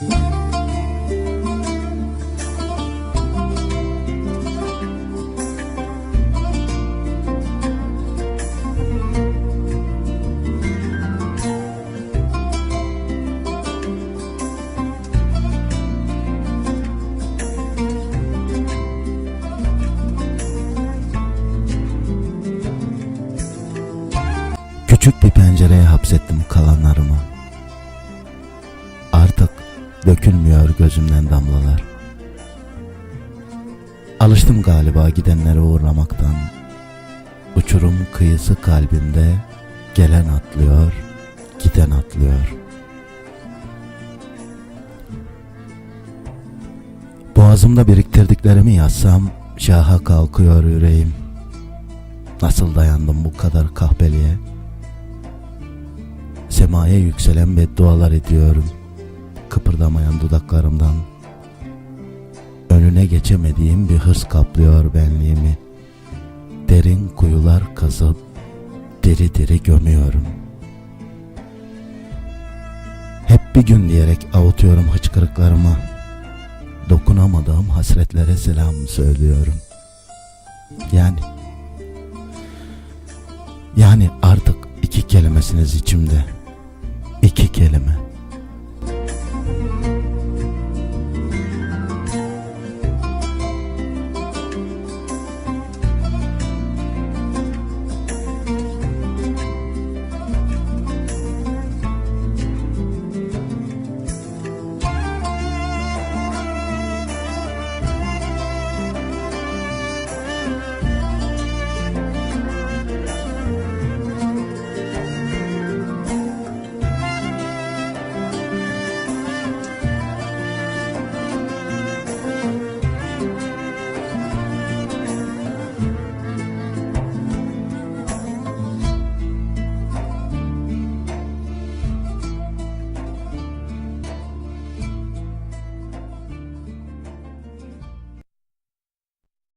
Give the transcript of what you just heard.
Küçük bir pencereye hapsettim kalanlarımı. Dökülmüyor gözümden damlalar. Alıştım galiba gidenlere uğramaktan. Uçurum kıyısı kalbimde gelen atlıyor, giden atlıyor. Boğazımda biriktirdiklerimi yazsam şaha kalkıyor yüreğim. Nasıl dayandım bu kadar kahpeliğe? Semaya yükselen beddualar ediyorum. Kıpırdamayan dudaklarımdan. Önüne geçemediğim bir hırs kaplıyor benliğimi. Derin kuyular kazıp diri diri gömüyorum. Hep bir gün diyerek avutuyorum hıçkırıklarımı. Dokunamadığım hasretlere selam söylüyorum. Yani yani artık iki kelimesiniz içimde.